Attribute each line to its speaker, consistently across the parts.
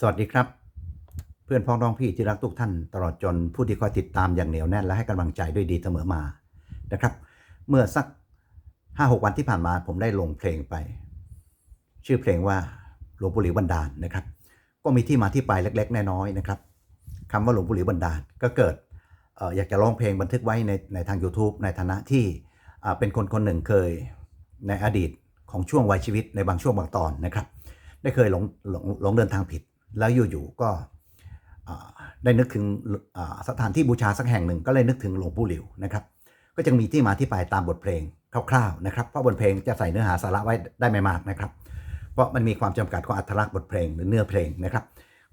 Speaker 1: สวัสดีครับ เพื่อนพ้องน้องพี่ที่รักทุกท่าน ตลอดจนผู้ที่คอยติดตามอย่างเหนียวแน่นและให้กำลังใจด้วยดีเสมอมานะครับ เมื่อสัก 5-6 วันที่ผ่านมาผมได้ลงเพลงไป ชื่อเพลงว่าหลวงปู่หลิวบันดาลนะครับ ก็มีที่มาที่ไปเล็กๆ น้อยๆนะครับคำว่าหลวงปู่หลิวบันดาลก็เกิดอออยากจะร้องเพลงบันทึกไว้ในในทาง YouTube ในฐานะที่เป็นคนคนหนึ่งเคยในอดีตของช่วงวัยชีวิตในบางช่วงบางตอนนะครับ ได้เคยหลงหลงหลงเดินทางผิด แล้วอยู่ๆก็ได้นึกถึงสถานที่บูชาสักแห่งหนึ่งก็เลยนึกถึงหลวงปู่หลิวนะครับ ก็จะมีที่มาที่ไปตามบทเพลงคร่าวๆนะครับเพราะบทเพลงจะใส่เนื้อหาสาระไว้ได้ไม่มากนะครับ เพราะมันมีความจำกัดของอัตลักษณ์บทเพลงหรือเนื้อเพลงนะครับ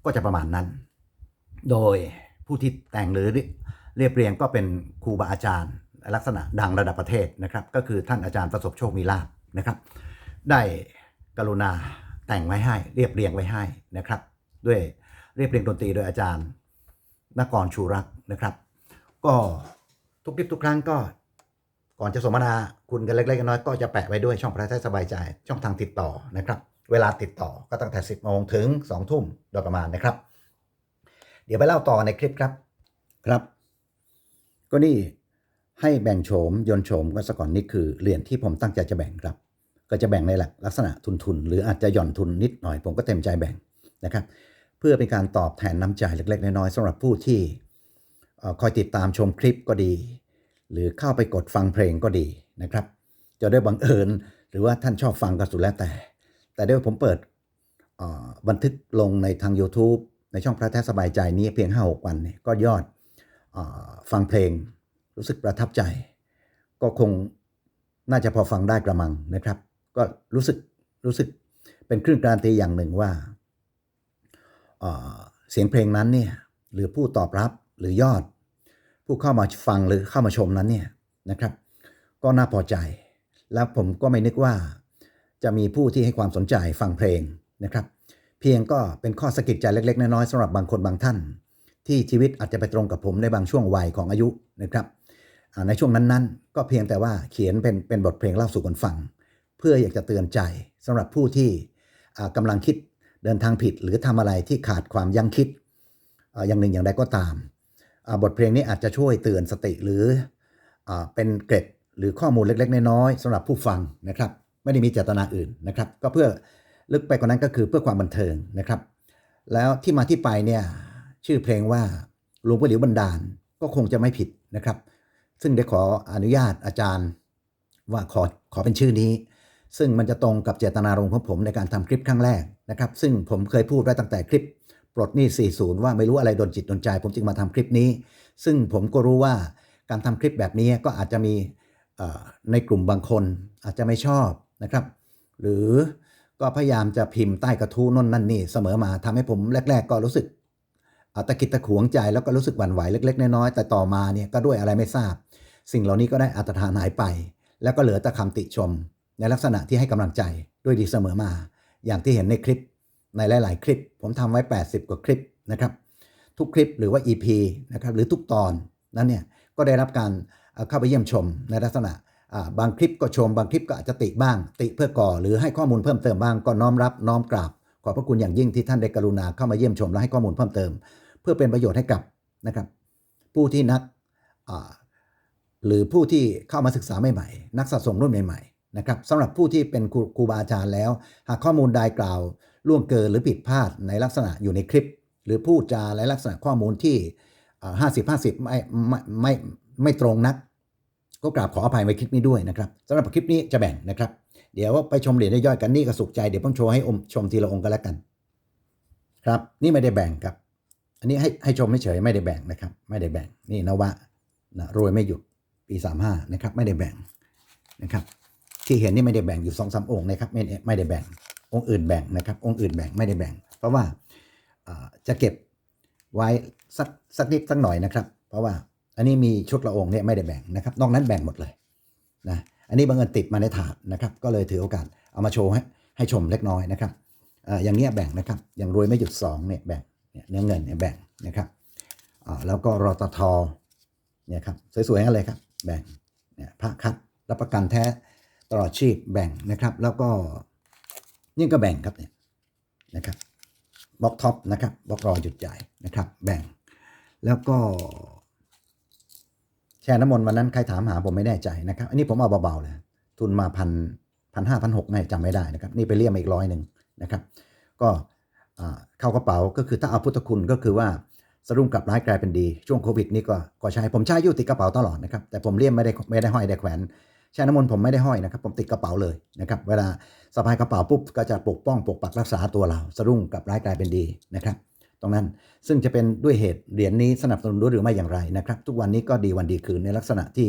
Speaker 1: ก็จะประมาณนั้น โดยผู้ที่แต่งหรือเรียบเรียงก็เป็นครูบาอาจารย์ ลักษณะดังระดับประเทศนะครับ ก็คือท่านอาจารย์ประสบโชคมีลาภนะครับ ได้กรุณาแต่งไว้ให้เรียบเรียงไว้ให้นะครับ ด้วยเรียบเรียงดนตรีโดยอาจารย์นกรชูรักนะครับ ก็ทุกคลิปทุกครั้งก็ก่อนจะสมนาคุณกันเล็กๆน้อยก็จะแปะไว้ด้วยช่องพระไทยสบายใจ ช่องทางติดต่อนะครับ เวลาติดต่อก็ตั้งแต่ 10โมงถึง 2 ทุ่มโดยประมาณนะครับ เดี๋ยวไปเล่าต่อในคลิปครับครับ ก็นี่ให้แบ่งโฉมยนโฉมก็สก่อนนี่คือเหรียญที่ผมตั้งใจจะแบ่งครับ ก็จะแบ่งในหลักลักษณะทุนทุนๆหรืออาจจะหย่อนทุนนิดหน่อยผมก็เต็มใจแบ่งนะครับ เพื่อเป็นการตอบแทนน้ำใจเล็ก ๆ น้อยๆสำหรับผู้ที่คอยติดตามชมคลิปก็ดี หรือเข้าไปกดฟังเพลงก็ดีนะครับ จะได้บังเอิญหรือว่าท่านชอบฟังก็สุดแล้วแต่ แต่เดี๋ยวผมเปิดบันทึกลงในทาง YouTube ในช่องพระแท้สบายใจนี้เพียง 5-6 วันเนี่ยก็ยอดอฟังเพลงรู้สึกประทับใจ ก็คงน่าจะพอฟังได้กระมังนะครับ ก็รู้สึกรู้สึกเป็นเครื่องการันตีอย่างหนึ่งว่า เสียงเพลงนั้นเนี่ยหรือผู้ตอบรับหรือยอด ผู้เข้ามาฟังหรือเข้ามาชมนั้นเนี่ยนะครับ ก็น่าพอใจ แล้วผมก็ไม่นึกว่า จะมีผู้ที่ให้ความสนใจฟังเพลงนะครับ เพียงก็เป็นข้อสะกิดใจเล็กๆ น้อยๆสำหรับบางคนบางท่าน ที่ชีวิตอาจจะไปตรงกับผมในบางช่วงวัยของอายุนะครับในช่วงนั้นๆ ก็เพียงแต่ว่าเขียนเป็นเป็นบทเพลงเล่าสู่กันฟัง เพื่ออยากจะเตือนใจสำหรับผู้ที่อ่ากำลังคิด เดินทางผิดหรือทำอะไรที่ขาดความยั้งคิดอย่างหนึ่งอย่างใดก็ตาม บทเพลงนี้อาจจะช่วยเตือนสติหรืออเป็นเกร็ดหรือข้อมูลเล็ก ๆ น้อยๆสำหรับผู้ฟังนะครับ ไม่ได้มีเจตนาอื่นนะครับ ก็เพื่อลึกไปกว่านั้นก็คือเพื่อความบันเทิงนะครับ แล้วที่มาที่ไปเนี่ยชื่อเพลงว่าหลวงปู่หลิวบันดาลก็คงจะไม่ผิดนะครับ ซึ่งได้ขออนุญาตอาจารย์ว่าขอขอเป็นชื่อนี้ ซึ่งมันจะตรงกับเจตนารมณ์ของผมในการทำคลิปครั้งแรกนะครับ ซึ่งผมเคยพูดไว้ตั้งแต่คลิปปลดหนี้ 40 ว่าไม่รู้อะไรโดนจิตโดนใจ ผมจึงมาทำคลิปนี้ ซึ่งผมก็รู้ว่าการทำคลิปแบบนี้ก็อาจจะมีในกลุ่มบางคนอาจจะไม่ชอบนะครับ หรือก็พยายามจะพิมพ์ใต้กระทู้นนนั่นนี่เสมอมาทำให้ผมแรก ๆ ก็รู้สึกตะกิดตะขวงใจแล้วก็รู้สึกหวั่นไหวเล็ก ๆ น้อยๆแต่ต่อมาเนี่ยก็ด้วยอะไรไม่ทราบ สิ่งเหล่านี้ก็ได้อัตถานหายไป แล้วก็เหลือแต่คำติชม ในลักษณะที่ให้กำลังใจด้วยดีเสมอมา อย่างที่เห็นในคลิปในหลาย ๆ คลิป ผมทำไว้ 80 กว่าคลิปนะครับ ทุกคลิปหรือว่า EP นะครับหรือทุกตอนนั้นเนี่ยก็ได้รับการเข้าไปเยี่ยมชมในลักษณะบางคลิปก็ชม บางคลิปก็อาจจะติบ้าง ติเพื่อก่อหรือให้ข้อมูลเพิ่มเติมบ้างก็น้อมรับน้อมกราบ ขอบพระคุณอย่างยิ่งที่ท่านได้กรุณาเข้ามาเยี่ยมชมและให้ข้อมูลเพิ่มเติม เพื่อเป็นประโยชน์ให้กับนะครับผู้ที่นักหรือผู้ที่เข้ามาศึกษาใหม่ๆ นักสะสมรุ่นใหม่ ๆ นะครับสำหรับผู้ที่เป็นครูบาอาจารย์แล้ว หากข้อมูลใดกล่าวล่วงเกินหรือผิดพลาดในลักษณะอยู่ในคลิป หรือพูดจาในลักษณะข้อมูลที่ห้าสิบห้าสิบไม่ไม่ไม่ไม่ตรงนัก ก็กราบขออภัยไว้คลิปนี้ด้วยนะครับสำหรับคลิปนี้จะแบ่งนะครับ เดี๋ยวไปชมเหรียญย่อยกันนี่ก็สุขใจเดี๋ยวผมโชว์ให้อมชมทีละองค์กันแล้วกัน ครับ นี่ไม่ได้แบ่งครับ อันนี้ให้ให้ชมเฉยไม่ได้แบ่งนะครับ ไม่ได้แบ่งนี่นวะนะรวยไม่หยุดปีสามห้านะครับ ไม่ได้แบ่งนะครับ ที่เห็นนี่ไม่ได้แบ่งอยู่สองสามองค์นะครับไม่ได้ไม่ได้แบ่งองค์อื่นแบ่งนะครับ องค์อื่นแบ่งไม่ได้แบ่ง เพราะว่าจะเก็บไว้สักสักนิดสักหน่อยนะครับ เพราะว่าอันนี้มีชุดละองค์เนี่ยไม่ได้แบ่งนะครับ นอกนั้นแบ่งหมดเลยนะอันนี้บังเอิญติดมาในถาดนะครับ ก็เลยถือโอกาสเอามาโชว์ให้ให้ชมเล็กน้อยนะครับออย่างเงี้ยแบ่งนะครับ อย่างรวยไม่หยุดสองเนี่ยแบ่งเนี่ยเนื้อเงินเนี่ยแบ่งนะครับแล้วก็รอตทเนี่ยครับสวยๆอะไรครับ แบ่งเนี่ยพระคัดรับประกันแท้ ตลอดชีพแบ่งนะครับ แล้วก็นี่ก็แบ่งครับเนี่ยนะครับบล็อกท็อปนะครับบล็อกรอจุดจ่ายนะครับ แบ่ง แล้วก็ แชร์น้ำมนต์วันนั้นใครถามหาผมไม่แน่ใจนะครับ อันนี้ผมเอาเบาๆเลยทุนมาพันพันห้าพันหกน่าจะจำไม่ได้นะครับ นี่ไปเรียกมาอีกร้อยหนึ่งนะครับ ก็เข้ากระเป๋าก็คือถ้าเอาพุทธคุณก็คือว่าสรุ่งกลับร้ายกลายเป็นดี ช่วงโควิดนี่ก็ก็ใช้ผมใช้ยู่ติดกระเป๋าตลอดนะครับ แต่ผมเลี่ยมไม่ได้ไม่ได้ห้อยได้แขวน แช่น้ำมนต์ผมไม่ได้ห้อยนะครับ ผมติดกระเป๋าเลยนะครับ เวลาสะพายกระเป๋าปุ๊บก็จะปกป้องปกปักรักษาตัวเราสรุ่งกับร้ายกลายเป็นดีนะครับ ตรงนั้นซึ่งจะเป็นด้วยเหตุเหรียญนี้สนับสนุนด้วยหรือไม่อย่างไรนะครับ ทุกวันนี้ก็ดีวันดีคืนในลักษณะที่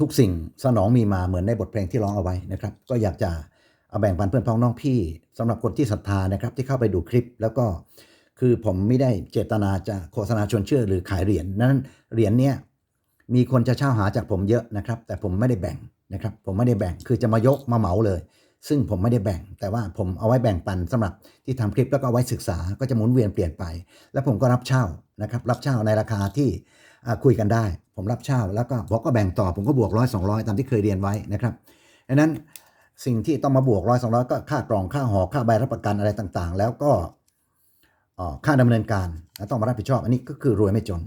Speaker 1: ทุกสิ่งสนองมีมาเหมือนในบทเพลงที่ร้องเอาไว้นะครับ ก็อยากจะเอาแบ่งปันเพื่อนพ้องน้องพี่สำหรับคนที่ศรัทธานะครับที่เข้าไปดูคลิปแล้วก็คือผมไม่ได้เจตนาจะโฆษณาชวนเชื่อหรือขายเหรียญนั้นเหรียญเนี้ย มีคนจะเช่าหาจากผมเยอะนะครับ แต่ผมไม่ได้แบ่งนะครับ ผมไม่ได้แบ่งคือจะมายกมาเหมาเลย ซึ่งผมไม่ได้แบ่ง แต่ว่าผมเอาไว้แบ่งปันสำหรับที่ทำคลิปแล้วก็เอาไว้ศึกษาก็จะหมุนเวียนเปลี่ยนไป แล้วผมก็รับเช่านะครับรับเช่าในราคาที่อ่าคุยกันได้ ผมรับเช่าแล้วก็ผมก็แบ่งต่อผมก็บวกร้อยสองร้อยตามที่เคยเรียนไว้นะครับดังนั้นสิ่งที่ต้องมาบวกร้อยสองร้อยก็ค่ากล่องค่าหอค่าใบรับประกันอะไรต่างๆ แล้วก็อ่อค่าดำเนินการต้องมารับผิดชอบ อันนี้ก็คือรวยไม่จน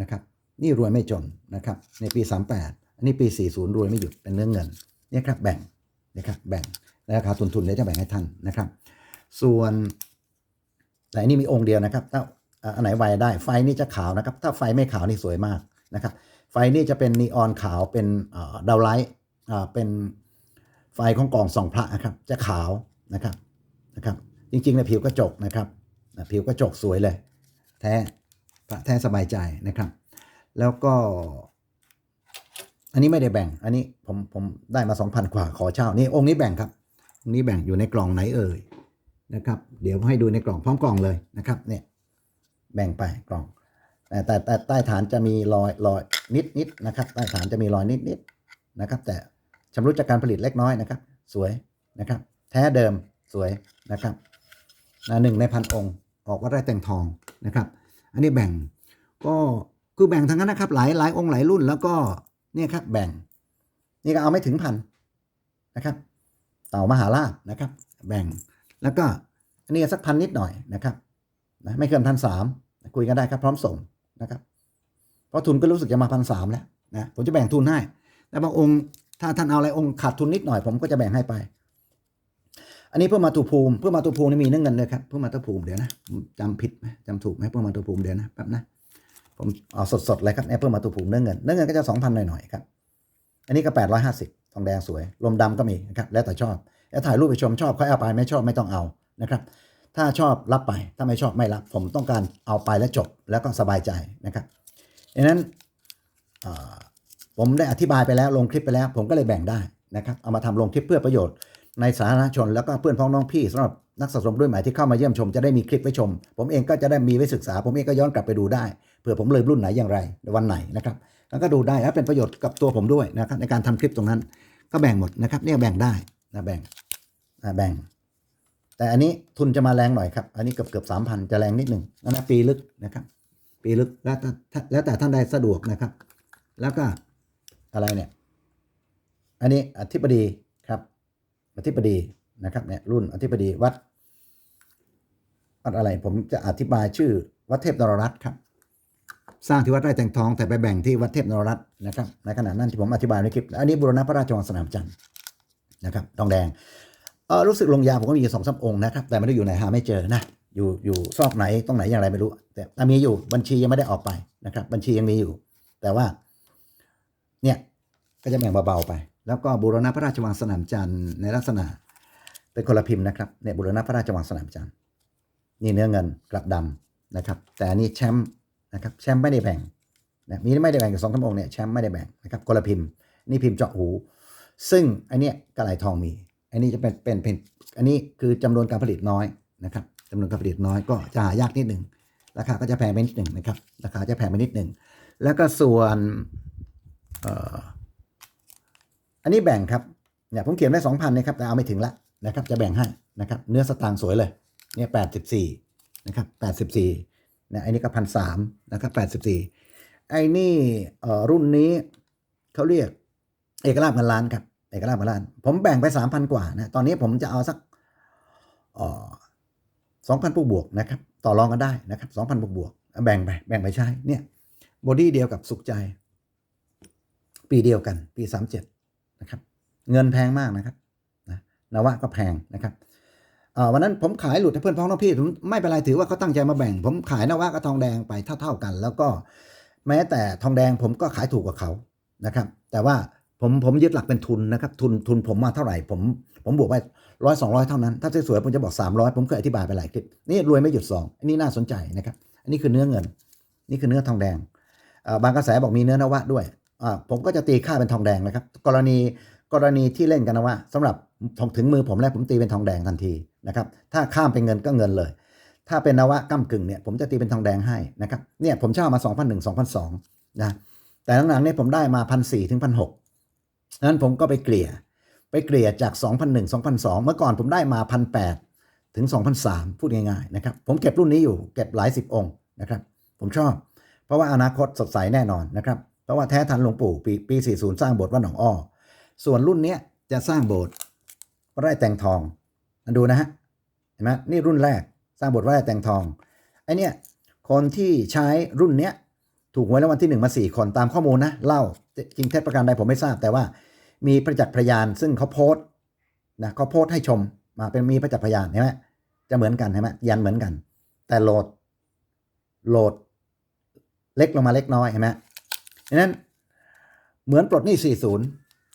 Speaker 1: นะครับ นี่รวยไม่จนนะครับในปี 38 อันนี้ปี 40 รวยไม่หยุดเป็นเรื่องเงินเนี่ยครับแบ่งนะครับแบ่งราคาทุนทุนเดี๋ยวจะแบ่งให้ท่านนะครับ ส่วนแต่อันนี้มีองค์เดียวนะครับ ถ้าอันไหนไวได้ไฟนี่จะขาวนะครับ ถ้าไฟไม่ขาวนี่สวยมากนะครับ ไฟนี่จะเป็นนีออนขาวเป็นดาวไลท์เป็นไฟของกล่องส่องพระนะครับ จะขาวนะครับนะครับจริงๆในยผิวกระจกนะครับผิวกระจกสวยเลย แท้พระแท้สบายใจนะครับ แล้วก็ อันนี้ไม่ได้แบ่ง อันนี้ผมผมได้มา 2,000 กว่าขอเช่า นี่องค์นี้แบ่งครับ องค์นี้แบ่งอยู่ในกล่องไหนเอ่ยนะครับ เดี๋ยวให้ดูในกล่องพร้อมกล่องเลยนะครับเนี่ยแบ่งไปกล่อง แต่แต่ใต้ฐานจะมีรอยรอยนิดนิดนะครับใต้ฐานจะมีรอยนิดนิดนะครับ แต่ชำรุดจากการผลิตเล็กน้อยนะครับ สวยนะครับ แท้เดิมสวยนะครับหนึ่งในพันองค์ ออกว่าได้แต่งทองนะครับ อันนี้แบ่งก็ คือแบ่งทั้งนั้นนะครับ หลายหลายองค์หลายรุ่นแล้วก็เนี่ยครับ แบ่ง นี่ก็เอาไม่ถึงพันนะครับ เต่ามหาราชนะครับ แบ่งแล้วก็อันนี้สักพันนิดหน่อยนะครับนะไม่เกินพันสามคุยกันได้ครับ พร้อมส่งนะครับ เพราะทุนก็รู้สึกจะมาพันสามแล้วนะผมจะแบ่งทุนให้แต่บางองค์ถ้าท่านเอาอะไรองค์ขาดทุนนิดหน่อยผมก็จะแบ่งให้ไป อันนี้เพื่อมาตุภูมิเพื่อมาตุภูมินี่มีเนื้อเงินเลยครับเพื่อมาตุภูมิเดี๋ยวนะจำผิดไหมจำถูกไหมเพื่อมาตุภูมิเดี๋ยวนะแป๊บนะ ผมเอาสดๆเลยครับเนี่ยเพิ่มมาตุภูมิเนื้อเงินเนื้อเงินก็จะสองพันหน่อยๆครับ อันนี้ก็แปดร้อยห้าสิบทองแดงสวย ลมดำก็มีนะครับ แล้วแต่ชอบแล้วถ่ายรูปไปชมชอบค่อยเอาไปไม่ชอบไม่ต้องเอานะครับ ถ้าชอบรับไปถ้าไม่ชอบไม่รับ ผมต้องการเอาไปแล้วจบแล้วก็สบายใจนะครับดังนั้นผมได้อธิบายไปแล้วลงคลิปไปแล้ว ผมก็เลยแบ่งได้นะครับ เอามาทำลงคลิปเพื่อประโยชน์ ในสาธารณชนแล้วก็เพื่อนพ้องน้องพี่สำหรับนักสะสมด้วยหมายที่เข้ามาเยี่ยมชมจะได้มีคลิปไว้ชม ผมเองก็จะได้มีไว้ศึกษา ผมเองก็ย้อนกลับไปดูได้เผื่อผมเลยรุ่นไหนอย่างไรวันไหนนะครับแล้วก็ดูได้แล้วเป็นประโยชน์กับตัวผมด้วยนะครับในการทำคลิปตรงนั้น ก็แบ่งหมดนะครับเนี่ยแบ่งได้นะแบ่งอ่าแบ่ง แต่อันนี้ทุนจะมาแรงหน่อยครับอันนี้เกือบเกือบสามพันจะแรงนิดหนึ่งนั่นะปีลึกนะครับ ปีลึกแล้วแต่แล้วแต่ท่านใดสะดวกนะครับ แล้วก็อะไรเนี่ย อันนี้อธิบดีครับ อธิบดีนะครับเนี่ยรุ่นอธิบดีวัดวัดอะไรผมจะอธิบายชื่อวัดเทพนรรัตน์ครับ สร้างที่วัดไร่แตงทองแต่ไปแบ่งที่วัดเทพนรรัตน์นะครับในขณะนั้นที่ผมอธิบายในคลิปอันนี้บูรณะพระราชวังสนามจันทร์นะครับทองแดงเออรู้สึกลงยาผมก็มีอยู่สองสามองค์นะครับ แต่ไม่ได้อยู่ไหนหาไม่เจอนะอยู่อยู่ซอกไหนตรงไหนอย่างไรไม่รู้ แต่แต่มีอยู่บัญชียังไม่ได้ออกไปนะครับ บัญชียังมีอยู่ แต่ว่า เนี่ยก็จะแบ่งเบาๆไป แล้วก็บูรณะพระราชวังสนามจันทร์ในลักษณะ เป็นคนละพิมพ์นะครับเนี่ยบูรณะพระราชวังสนามจันทร์นี่เนื้อเงินกลับดำนะครับ แต่อันนี้แชมป์นะครับแชมป์ไม่ได้แบ่งนะมีไม่ได้แบ่งกับสองทั้งองค์เนี่ยแชมป์ไม่ได้แบ่งนะครับคนละพิมพ์นี่พิมพ์เจาะหู ซึ่งอันเนี้ยกระไหลทองมี อันนี้จะเป็นเป็นเป็นอันนี้คือจำนวนการผลิตน้อยนะครับจำนวนการผลิตน้อยก็จะหายากนิดหนึ่งราคาก็จะแพงไปนิดหนึ่งนะครับราคาจะแพงไปนิดหนึ่งแล้วก็ส่วนเอ่อ อันนี้แบ่งครับเนี่ยผมเขียนไว้สองพันนะครับแต่เอาไม่ถึงละนะครับ จะแบ่งให้นะครับ เนื้อสตางค์สวยเลยเนี่ยแปดสิบสี่นะครับแปดสิบสี่เนี่ยไอ้นี่ก็พันสามนะครับแปดสิบสี่ไอ้นี่เอ่อรุ่นนี้เขาเรียกเอกราชพันล้านครับเอกราชพันล้าน ผมแบ่งไปสามพันกว่านะตอนนี้ผมจะเอาสักเอ่อ2,000บวกบวกนะครับ ต่อรองกันได้นะครับ2,000บวกบวกแบ่งไปแบ่งไปใช้เนี่ยบอดี้เดียวกับสุขใจ ปีเดียวกัน ปี37 นะครับ เงินแพงมากนะครับนะนวะก็แพงนะครับวันนั้นผมขายหลุดให้เพื่อนพ้องน้องพี่ผมไม่เป็นไรถือว่าเขาตั้งใจมาแบ่ง ผมขายนวะกับทองแดงไปเท่า ๆกัน แล้วก็แม้แต่ทองแดงผมก็ขายถูกกว่าเขานะครับ แต่ว่าผมผมยึดหลักเป็นทุนนะครับ ทุนทุนผมมาเท่าไหร่ ผมผมบวกไปร้อยสองร้อยเท่านั้น ถ้าสวยๆผมจะบอก300ผมเคยอธิบายไปหลายคลิปนี่รวยไม่หยุดสองอันนี้น่าสนใจนะครับ อันนี้คือเนื้อเงิน นี่คือเนื้อทองแดงบางกระแสบอกมีเนื้อนวะด้วย ผมก็จะตีค่าเป็นทองแดงนะครับ กรณีกรณีที่เล่นกันนะว่าสำหรับถึงมือผมแล้วผมตีเป็นทองแดงทันทีนะครับ ถ้าข้ามเป็นเงินก็เงินเลย ถ้าเป็นนวะก้ากึ่งเนี่ยผมจะตีเป็นทองแดงให้นะครับเนี่ยผมเช่ามา 2001 2002นะแต่หลังๆเนี่ยผมได้มา1,400ถึง1,600นั้นผมก็ไปเกลี่ยไปเกลี่ยจาก 2001 2002 เมื่อก่อนผมได้มา1,800ถึง 2,003 พูดง่ายๆนะครับผมเก็บรุ่นนี้อยู่เก็บหลายสิบองค์นะครับผมชอบ เพราะว่าอนาคตสดใสแน่นอนนะครับ เพราะว่าแท้ทันหลวงปู่ปีปี 40 สร้างโบสถ์วัดหนองอ้อ ส่วนรุ่นเนี้ยจะสร้างโบสถ์ไร่แตงทองมาดูนะฮะ เห็นไหมนี่รุ่นแรกสร้างโบสถ์ไร่แตงทอง ไอเนี้ยคนที่ใช้รุ่นเนี้ยถูกหวยรางวัลที่หนึ่งมาสี่คนตามข้อมูลนะ เล่าจริงเท็จประการใดผมไม่ทราบแต่ว่ามีประจักษ์พยานซึ่งเขาโพสต์นะเขาโพสต์ให้ชมมาเป็นมีประจักษ์พยานเห็นไหมจะเหมือนกันเห็นไหมยันเหมือนกัน แต่โหลดโหลดเล็กลงมาเล็กน้อยเห็นไหม ดังนั้นเหมือนปลดหนี้40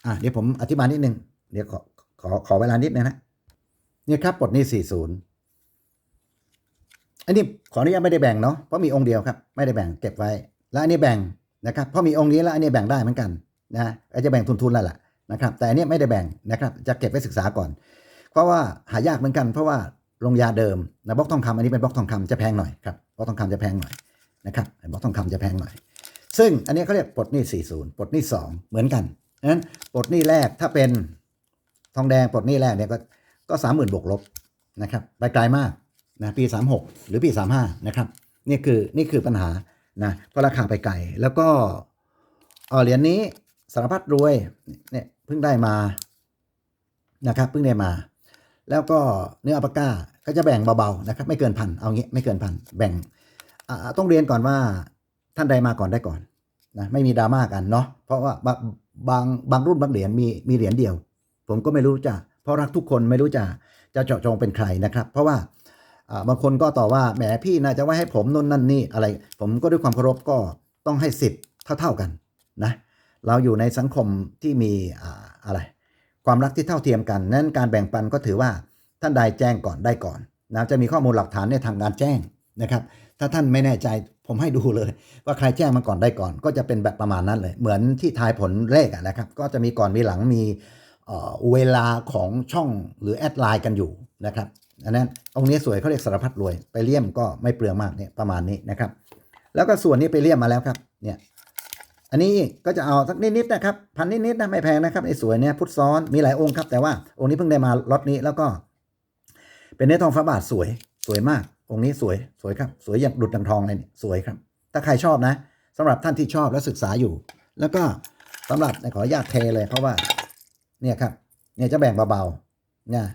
Speaker 1: อะเดี๋ยวผมอธิบายนิดนึง เดี๋ยวขอขอขอเวลานิดนึงนะเนี่ยครับปลดหนี้40อันนี้ขออนุญาตไม่ได้แบ่งเนาะเพราะมีองค์เดียวครับ ไม่ได้แบ่งเก็บไว้ แล้วอันนี้แบ่งนะครับเพราะมีองค์นี้แล้วอันนี้แบ่งได้เหมือนกันนะก็จะแบ่งทุนทุนแล้วล่ะนะครับ แต่อันนี้ไม่ได้แบ่งนะครับ จะเก็บไว้ศึกษาก่อน เพราะว่าหายากเหมือนกันเพราะว่าลงยาเดิมนะบล็อกทองคำอันนี้เป็นบล็อกทองคำจะแพงหน่อยครับบล็อกทองคำจะแพงหน่อยนะครับบล็อกทองคำจะแพงหน่อย ซึ่งอันนี้เขาเรียกปลดหนี้40ปลดหนี้2เหมือนกันนั้นปลดหนี้แรกถ้าเป็นทองแดงปลดหนี้แรกเนี่ยก็ก็สามหมื่นบวกลบนะครับไปไกลมากนะปี36 หรือปี35นะครับนี่คือนี่คือปัญหานะเพราะราคาไปไกลแล้วก็เหรียญนี้สารพัดรวยเนี่ยเพิ่งได้มานะครับเพิ่งได้มา แล้วก็เนื้ออัปาก้าก็จะแบ่งเบาๆนะครับไม่เกินพันเอางี้ไม่เกินพันแบ่งต้องเรียนก่อนว่า ท่านใดมาก่อนได้ก่อนนะไม่มีดราม่ากันเนาะเพราะว่าบางบางบางรุ่นบางเหรียญมีมีเหรียญเดียว ผมก็ไม่รู้จะเพราะรักทุกคนไม่รู้จะจะเจาะจงเป็นใครนะครับ เพราะว่าบางคนก็ต่อว่าแหมพี่น่าจะไว้ให้ผมนู่นนั่นนี่อะไร ผมก็ด้วยความเคารพก็ต้องให้สิทธิ์เท่า ๆกันนะเราอยู่ในสังคมที่มีอ่าอะไร ความรักที่เท่าเทียมกัน นั้นการแบ่งปันก็ถือว่าท่านใดแจ้งก่อนได้ก่อนนะจะมีข้อมูลหลักฐานในทางการแจ้ง นะครับ ถ้าท่านไม่แน่ใจผมให้ดูเลย ว่าใครแจ้งมาก่อนได้ก่อน ก็จะเป็นแบบประมาณนั้นเลย เหมือนที่ทายผลเลขอะนะครับ ก็จะมีก่อนมีหลังมีเวลาของช่องหรือแอดไลน์กันอยู่นะครับอันนั้นองค์นี้สวยเขาเรียกสารพัดรวย ไปเลี่ยมก็ไม่เปลืองมากเนี่ยประมาณนี้นะครับ แล้วก็ส่วนนี้ไปเลี่ยมมาแล้วครับเนี่ยอันนี้ก็จะเอาสักนิดๆนะครับพันนิดๆนะไม่แพงนะครับไอ้สวยเนี่ยพุทธซ้อนมีหลายองค์ครับ แต่ว่าองค์นี้เพิ่งได้มาล็อตนี้แล้วก็ เป็นเนื้อทองฟ้าบาทสวยสวยมาก องค์นี้สวยสวยครับ สวยอย่างดุดดังทองเลยนี่สวยครับ ถ้าใครชอบนะสำหรับท่านที่ชอบและศึกษาอยู่ แล้วก็สำหรับขออนุญาตเทเลยเพราะว่า เนี่ยครับ เนี่ยจะแบ่งเบาๆเนี่ย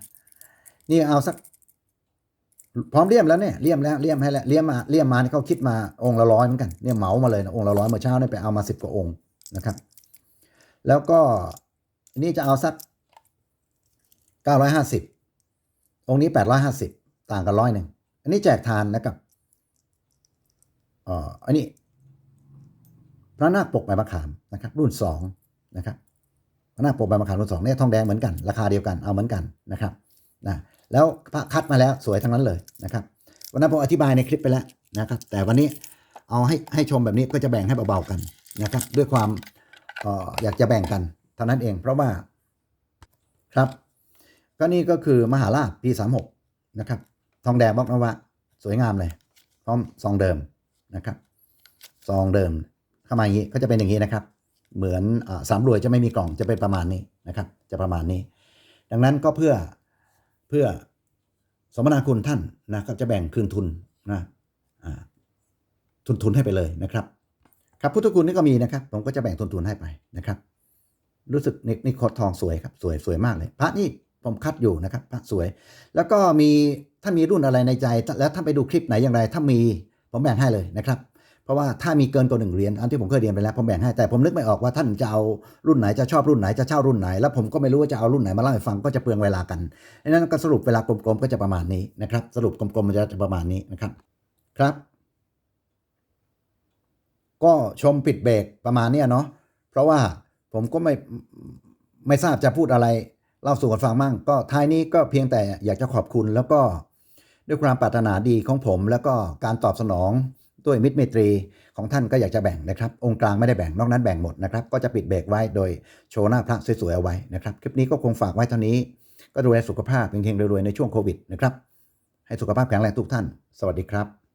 Speaker 1: นี่เอาสัก พร้อมเลี่ยมแล้วเนี่ยเลี่ยมแล้วเลี่ยมให้แล้วเลี่ยมมาเลี่ยมมานี่เขาคิดมาองค์ละร้อยเหมือนกันเนี่ยเหมามาเลยนะองค์ละร้อยเมื่อเช้าเนี่ยไปเอามาสิบกว่าองค์นะครับ แล้วก็นนี้จะเอาสักเก้าร้อยห้าสิบองค์นี้850ต่างกันร้อยหนึ่ง อันนี้แจกทานนะครับอ่ออันนี้พระนาคปกใบมะขามนะครับ รุ่น2นะครับพระนาคปกใบมะขามรุ่น2เนี่ยทองแดงเหมือนกัน ราคาเดียวกันเอาเหมือนกันนะครับนะแล้วพระคัดมาแล้วสวยทั้งนั้นเลยนะครับ วันนั้นผมอธิบายในคลิปไปแล้วนะครับ แต่วันนี้เอาให้ให้ชมแบบนี้ก็จะแบ่งให้เบาๆกันนะครับ ด้วยความอออยากจะแบ่งกันเท่านั้นเอง เพราะว่าครับก็นี่ก็คือมหาราชปี36นะครับ ทองแดงบล็อกนวะสวยงามเลย พร้อมซองเดิมนะครับซองเดิมเข้ามาอย่างนี้ก็จะเป็นอย่างนี้นะครับ เหมือนอสามรวยจะไม่มีกล่องจะเป็นประมาณนี้นะครับ จะประมาณนี้ ดังนั้นก็เพื่อเพื่อสมนาคุณท่านนะก็จะแบ่งคืนทุนนะทุนทุนให้ไปเลยนะครับ ครับพุทธคุณนี่ก็มีนะครับ ผมก็จะแบ่งทุนทุนให้ไปนะครับ รู้สึกนี่นี่คดทองสวยครับ สวยสวยมากเลย พระนี่ ผมคัดอยู่นะครับพระสวย แล้วก็มีถ้ามีรุ่นอะไรในใจ แล้วถ้าไปดูคลิปไหนอย่างไร ถ้ามีผมแบ่งให้เลยนะครับเพราะว่าถ้ามีเกินกว่าหนึ่งเหรียญอันที่ผมเคยเรียนไปแล้วผมแบ่งให้แต่ผมนึกไม่ออกว่าท่านจะเอารุ่นไหนจะชอบรุ่นไหนจะเช่ารุ่นไหน แล้วผมก็ไม่รู้ว่าจะเอารุ่นไหนมาเล่าให้ฟังก็จะเปลืองเวลากันดังนั้นก็สรุปเวลากลมๆก็จะประมาณนี้นะครับ สรุปกลมๆมันจะประมาณนี้นะครับครับ ก็ชมปิดเบรกประมาณเนี้ยเนาะเพราะว่าผมก็ไม่ไม่ทราบจะพูดอะไร เล่าสู่กันฟังมั่ง ก็ท้ายนี้ก็เพียงแต่อยากจะขอบคุณแล้วก็ด้วยความปรารถนาดีของผม แล้วก็การตอบสนองด้วยมิตรไมตรีของท่านก็อยากจะแบ่งนะครับ องค์กลางไม่ได้แบ่งนอกนั้นแบ่งหมดนะครับ ก็จะปิดเบรกไว้โดยโชว์หน้าพระสวยๆเอาไว้นะครับ คลิปนี้ก็คงฝากไว้เท่านี้ ก็ดูแลสุขภาพเฮงๆรวยๆในช่วงโควิดนะครับ ให้สุขภาพแข็งแรงทุกท่าน สวัสดีครับ